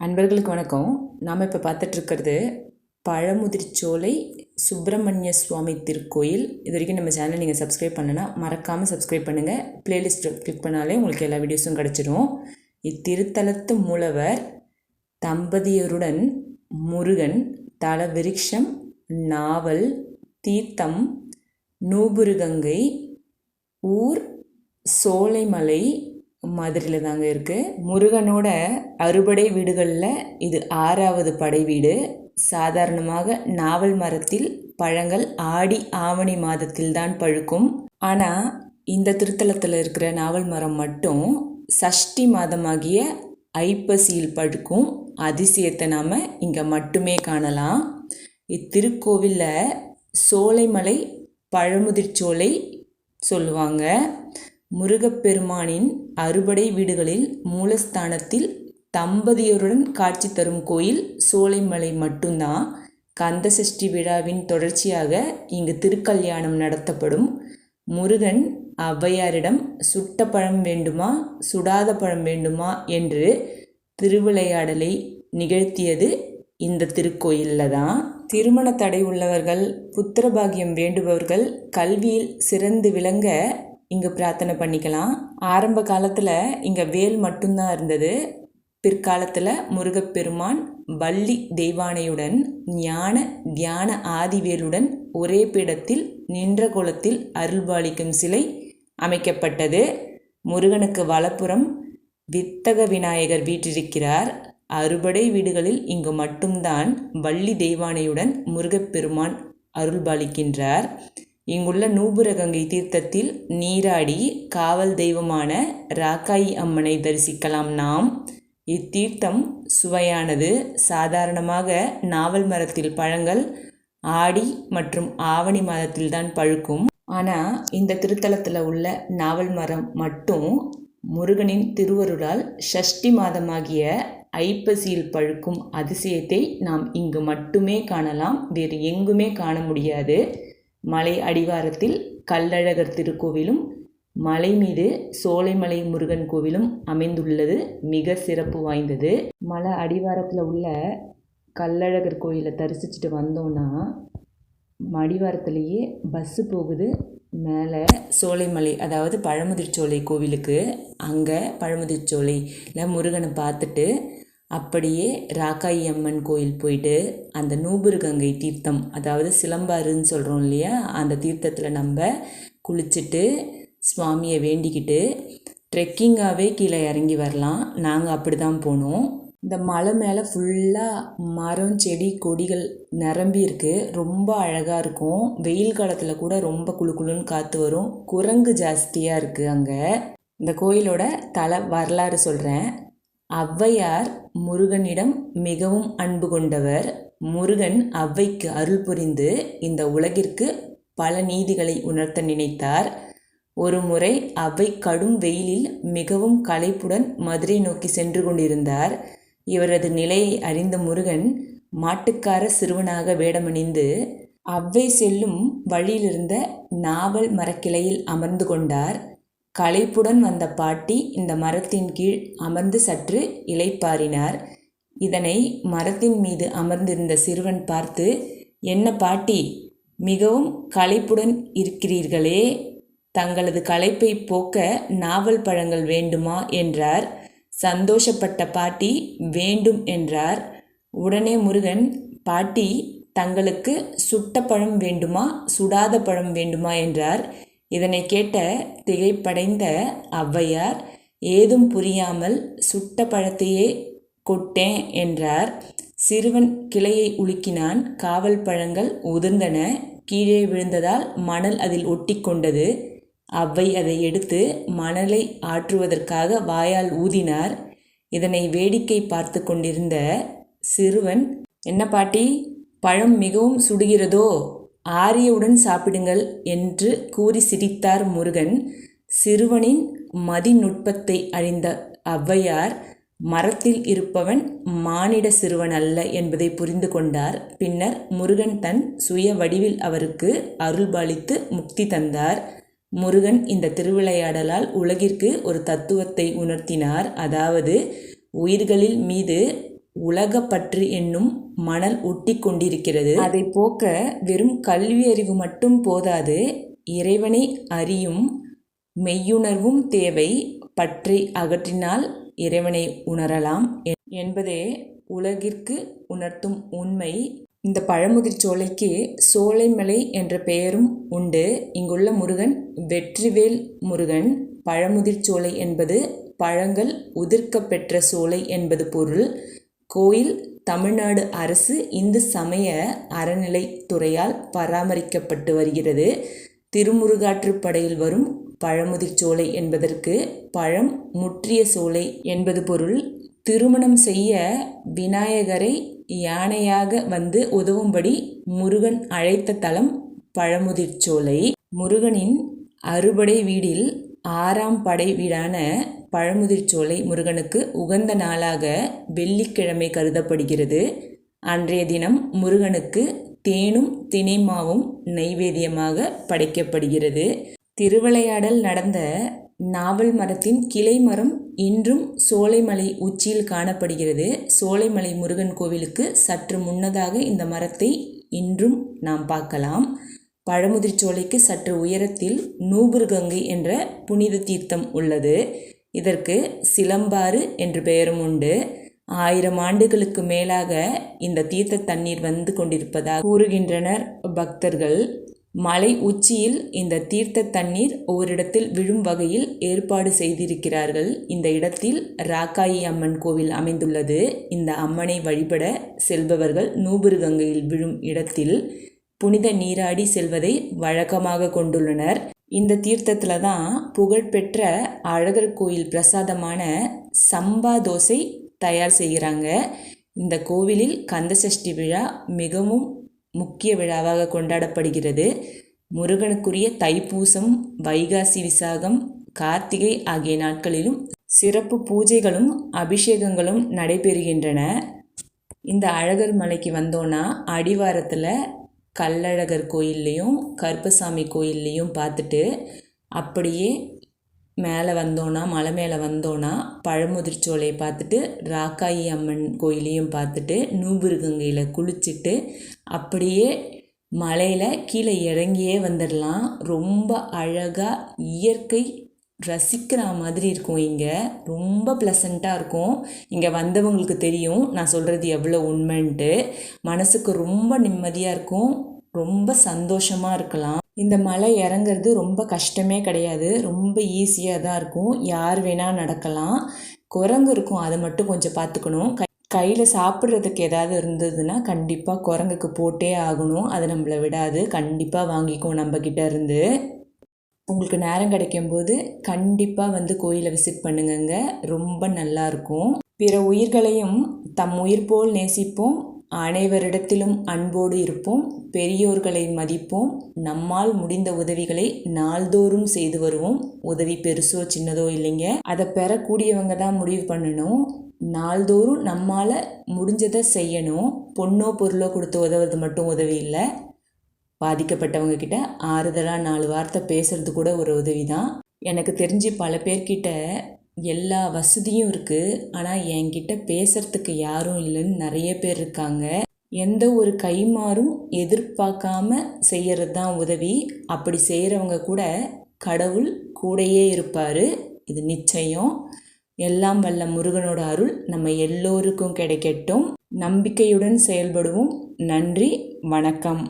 அன்பர்களுக்கு வணக்கம். நாம் இப்போ பார்த்துட்ருக்கிறது பழமுதிர்ச்சோலை சுப்பிரமணிய சுவாமி திருக்கோயில். இது வரைக்கும் நம்ம சேனல் நீங்கள் சப்ஸ்கிரைப் பண்ணலன்னா மறக்காமல் சப்ஸ்கிரைப் பண்ணுங்கள் ப்ளேலிஸ்ட் கிளிக் பண்ணாலே உங்களுக்கு எல்லா வீடியோஸும் கிடச்சிடும் இத்திருத்தலத்து மூலவர் தம்பதியருடன் முருகன் தல விருட்சம் நாவல் தீர்த்தம் நூபுருகங்கை ஊர் சோலைமலை மாதிரியில் தாங்க இருக்குது முருகனோட அறுபடை வீடுகளில் இது ஆறாவது படை வீடு. சாதாரணமாக நாவல் மரத்தில் பழங்கள் ஆடி ஆவணி மாதத்தில் தான் பழுக்கும். ஆனால் இந்த திருத்தலத்தில் இருக்கிற நாவல் மரம் மட்டும் சஷ்டி மாதமாகிய ஐப்பசியில் பழுக்கும். அதிசயத்தை நாம் இங்கே மட்டுமே காணலாம். இத்திருக்கோவிலில் சோலைமலை பழமுதிர்ச்சோலை சொல்லுவாங்க. முருகப்பெருமானின் அறுபடை வீடுகளில் மூலஸ்தானத்தில் தம்பதியருடன் காட்சி தரும் கோயில் சோலைமலை மட்டும்தான் கந்தசஷ்டி விழாவின் தொடர்ச்சியாக இங்கு திருக்கல்யாணம் நடத்தப்படும். முருகன் ஔவையாரிடம் சுட்ட பழம் வேண்டுமா? சுடாத பழம் வேண்டுமா? என்று திருவிளையாடலை நிகழ்த்தியது இந்த திருக்கோயிலில் தான் திருமண தடை உள்ளவர்கள் புத்திரபாகியம் வேண்டுபவர்கள் கல்வியில் சிறந்து விளங்க இங்கே பிரார்த்தனை பண்ணிக்கலாம். ஆரம்ப காலத்தில் இங்கே வேல் மட்டும்தான் இருந்தது. பிற்காலத்தில் முருகப்பெருமான் வள்ளி தெய்வானையுடன் ஞான தியான ஆதிவேலுடன் ஒரே பீடத்தில் நின்ற குளத்தில் அருள்பாலிக்கும் சிலை அமைக்கப்பட்டது. முருகனுக்கு வலப்புறம் வித்தக விநாயகர் வீற்றிருக்கிறார். அறுபடை வீடுகளில் இங்கு மட்டும்தான் வள்ளி தெய்வானையுடன் முருகப்பெருமான் அருள்பாலிக்கின்றார் இங்குள்ள நூபுரகங்கை தீர்த்தத்தில் நீராடி காவல் தெய்வமான ராக்காயி அம்மனை தரிசிக்கலாம் நாம். இத்தீர்த்தம் சுவையானது. சாதாரணமாக நாவல் மரத்தில் பழங்கள் ஆடி மற்றும் ஆவணி மாதத்தில் தான் பழுக்கும். ஆனால் இந்த திருத்தலத்தில் உள்ள நாவல் மரம் மட்டும் முருகனின் திருவருளால் ஷஷ்டி மாதமாகிய ஐப்பசியில் பழுக்கும் அதிசயத்தை நாம் இங்கு மட்டுமே காணலாம். வேறு எங்குமே காண முடியாது. மலை அடிவாரத்தில் கல்லழகர் திருக்கோவிலும் மலை மீது சோலைமலை முருகன் கோவிலும் அமைந்துள்ளது மிக சிறப்பு வாய்ந்தது. மலை அடிவாரத்தில் உள்ள கல்லழகர் கோயிலை தரிசிச்சுட்டு வந்தோன்னா மடிவாரத்துலேயே பஸ்ஸு போகுது. மேலே சோலைமலை அதாவது பழமுதிர்ச்சோலை கோவிலுக்கு அங்கே பழமுதிர்ச்சோலையில் முருகனை பார்த்துட்டு அப்படியே ராக்காயி அம்மன் கோயில் போயிட்டு அந்த நூபுருகங்கை தீர்த்தம் அதாவது சிலம்பாருன்னு சொல்கிறோம் இல்லையா அந்த தீர்த்தத்தில் நம்ம குளிச்சுட்டு சுவாமியை வேண்டிக்கிட்டு ட்ரெக்கிங்காகவே கீழே இறங்கி வரலாம். நாங்கள் அப்படி தான் போனோம். இந்த மலை மேலே ஃபுல்லாக மரம் செடி கொடிகள் நிரம்பி இருக்குது ரொம்ப அழகாக இருக்கும். வெயில் காலத்தில் கூட ரொம்ப குளு குளுன்னு காற்று வரும். குரங்கு ஜாஸ்தியாக இருக்குது அங்கே. இந்த கோயிலோட தலை வரலாறு சொல்கிறேன் ஔவையார் முருகனிடம் மிகவும் அன்பு கொண்டவர். முருகன் ஔவைக்கு அருள் புரிந்து இந்த உலகிற்கு பல நீதிகளை உணர்த்த நினைத்தார். ஒரு முறை அவ்வை கடும் வெயிலில் மிகவும் களைப்புடன் மதுரை நோக்கி சென்று கொண்டிருந்தார். இவரது நிலையை அறிந்த முருகன் மாட்டுக்கார சிறுவனாக வேடமணிந்து அவ்வை செல்லும் வழியிலிருந்த நாவல் மரக்கிளையில் அமர்ந்து கொண்டார். களைப்புடன் வந்த பாட்டி இந்த மரத்தின் கீழ் அமர்ந்து சற்று இலைப்பாரினார் இதனை மரத்தின் மீது அமர்ந்திருந்த சிறுவன் பார்த்து என்ன பாட்டி மிகவும் களைப்புடன் இருக்கிறீர்களே. தங்களது களைப்பை போக்க நாவல் பழங்கள் வேண்டுமா? என்றார். சந்தோஷப்பட்ட பாட்டி வேண்டும் என்றார். உடனே முருகன் பாட்டி தங்களுக்கு சுட்ட பழம் வேண்டுமா? சுடாத பழம் வேண்டுமா? என்றார். இதனை கேட்ட திகைப்படைந்த ஔவையார் ஏதும் புரியாமல் சுட்ட பழத்தையே கொட்டேன் என்றார். சிறுவன் கிளையை உலுக்கினான். காவல் பழங்கள் உதிர்ந்தன. கீழே விழுந்ததால் மணல் அதில் ஒட்டி கொண்டது. அவ்வை அதை எடுத்து மணலை ஆற்றுவதற்காக வாயால் ஊதினார். இதனை வேடிக்கை பார்த்து கொண்டிருந்த சிறுவன் என்ன பாட்டி பழம் மிகவும் சுடுகிறதோ? ஆரியவுடன் சாப்பிடுங்கள் என்று கூறி சிரித்தார் முருகன். சிறுவனின் மதிநுட்பத்தை அறிந்த ஔவையார் மரத்தில் இருப்பவன் மானிட சிறுவன் அல்ல என்பதை புரிந்து கொண்டார். பின்னர் முருகன் தன் சுய வடிவில் அவருக்கு அருள்பாலித்து முக்தி தந்தார். முருகன் இந்த திருவிளையாடலால் உலகிற்கு ஒரு தத்துவத்தை உணர்த்தினார். அதாவது உயிர்களில் மீது உலகப்பற்று என்னும் மணல் ஒட்டி கொண்டிருக்கிறது. அதை போக்க வெறும் கல்வி அறிவு மட்டும் போதாது இறைவனை அறியும் மெய்யுணர்வும் தேவை. பற்றை அகற்றினால் இறைவனை உணரலாம் என்பதே உலகிற்கு உணர்த்தும் உண்மை. இந்த பழமுதிர் சோலைக்கு சோலைமலை என்ற பெயரும் உண்டு. இங்குள்ள முருகன் வெற்றிவேல் முருகன். பழமுதிர் சோலை என்பது பழங்கள் உதிர்க்க பெற்ற சோலை என்பது பொருள். கோயில் தமிழ்நாடு அரசு இந்து சமய அறநிலைத்துறையால் பராமரிக்கப்பட்டு வருகிறது. திருமுருகாற்றுப்படையில் வரும் பழமுதிர் சோலை என்பதற்கு பழம் முற்றிய சோலை என்பது பொருள். திருமணம் செய்ய விநாயகரை யானையாக வந்து உதவும்படி முருகன் அழைத்த தலம் பழமுதிர் சோலை. முருகனின் அறுபடை வீடில் ஆறாம் படை வீடான பழமுதிர்ச்சோலை முருகனுக்கு உகந்த நாளாக வெள்ளிக்கிழமை கருதப்படுகிறது. அன்றைய தினம் முருகனுக்கு தேனும் தினைமாவும் நைவேத்தியமாக படைக்கப்படுகிறது. திருவிளையாடல் நடந்த நாவல் மரத்தின் கிளை மரம் இன்றும் சோலைமலை உச்சியில் காணப்படுகிறது. சோலைமலை முருகன் கோவிலுக்கு சற்று முன்னதாக இந்த மரத்தை இன்றும் நாம் பார்க்கலாம். பழமுதிர்ச்சோலைக்கு சற்று உயரத்தில் நூபுர்கங்கை என்ற புனித தீர்த்தம் உள்ளது. இதற்கு சிலம்பாறு என்று பெயரும் உண்டு. ஆயிரம் ஆண்டுகளுக்கு மேலாக இந்த தீர்த்த தண்ணீர் வந்து கொண்டிருப்பதாக கூறுகின்றனர் பக்தர்கள். மலை உச்சியில் இந்த தீர்த்த தண்ணீர் ஓரிடத்தில் விழும் வகையில் ஏற்பாடு செய்திருக்கிறார்கள். இந்த இடத்தில் ராக்காயி அம்மன் கோவில் அமைந்துள்ளது. இந்த அம்மனை வழிபட செல்பவர்கள் நூபுரு கங்கையில் விழும் இடத்தில் புனித நீராடி செல்வதை வழக்கமாக கொண்டுள்ளனர். இந்த தீர்த்தத்தில் தான் புகழ்பெற்ற அழகர் கோயில் பிரசாதமான சம்பா தோசை தயார் செய்கிறாங்க. இந்த கோவிலில் கந்தசஷ்டி விழா மிகவும் முக்கிய விழாவாக கொண்டாடப்படுகிறது. முருகனுக்குரிய தைப்பூசம் வைகாசி விசாகம் கார்த்திகை ஆகிய நாட்களிலும் சிறப்பு பூஜைகளும் அபிஷேகங்களும் நடைபெறுகின்றன. இந்த அழகர் மலைக்கு வந்தோன்னா அடிவாரத்தில் கள்ளழகர் கோயில்லையும் கருப்பசாமி கோயில்லையும் பார்த்துட்டு அப்படியே மேலே வந்தோன்னா மலை மேலே வந்தோன்னா பழமுதிர்ச்சோலையை பார்த்துட்டு ராக்காயி அம்மன் கோயிலையும் பார்த்துட்டு நூபுருகங்கையில் குளிச்சுட்டு அப்படியே மலையில் கீழே இறங்கியே வந்துடலாம். ரொம்ப அழகாக இயற்கை ரசிக்கிற மாதிரி இருக்கும் இங்கே. ரொம்ப ப்ளசண்ட்டாக இருக்கும். இங்கே வந்தவங்களுக்கு தெரியும் நான் சொல்கிறது எவ்வளோ உண்மைன்ட்டு. மனசுக்கு ரொம்ப நிம்மதியாக இருக்கும். ரொம்ப சந்தோஷமாக இருக்கலாம். இந்த மலை இறங்குறது ரொம்ப கஷ்டமே கிடையாது. ரொம்ப ஈஸியாக தான் இருக்கும். யார் வேணால் நடக்கலாம். குரங்கு இருக்கும். அதை மட்டும் கொஞ்சம் பார்த்துக்கணும். கை கையில் சாப்பிட்றதுக்கு ஏதாவது இருந்ததுன்னா கண்டிப்பாக குரங்குக்கு போட்டே ஆகணும். அது நம்மளை விடாது. கண்டிப்பாக வாங்கிக்கும் நம்மக்கிட்ட இருந்து. உங்களுக்கு நேரம் கிடைக்கும்போது கண்டிப்பாக வந்து கோயிலை விசிட் பண்ணுங்கங்க. ரொம்ப நல்லாயிருக்கும் பிற உயிர்களையும் தம் உயிர் போல் நேசிப்போம். அனைவரிடத்திலும் அன்போடு இருப்போம். பெரியோர்களை மதிப்போம். நம்மால் முடிந்த உதவிகளை நாள்தோறும் செய்து வருவோம். உதவி பெருசோ சின்னதோ இல்லைங்க. அதை பெறக்கூடியவங்க தான் முடிவு பண்ணணும். நாள்தோறும் நம்மால் முடிஞ்சதை செய்யணும். பொண்ணோ பொருளோ கொடுத்து உதவுறது மட்டும் உதவி இல்லை. பாதிக்கப்பட்டவங்க கிட்ட ஆறுதலாக நாலு வார்த்தை பேசுறது கூட ஒரு உதவி தான் எனக்கு தெரிஞ்சு பல பேர்கிட்ட எல்லா வசதியும் இருக்குது ஆனால் என்கிட்ட பேசுறதுக்கு யாரும் இல்லைன்னு நிறைய பேர் இருக்காங்க. எந்த ஒரு கைமாறும் எதிர்பார்க்காம செய்கிறது தான் உதவி. அப்படி செய்கிறவங்க கூட கடவுள் கூடையே இருப்பார். இது நிச்சயம். எல்லாம் வல்ல முருகனோட அருள் நம்ம எல்லோருக்கும் கிடைக்கட்டும். நம்பிக்கையுடன் செயல்படுவோம். நன்றி. வணக்கம்.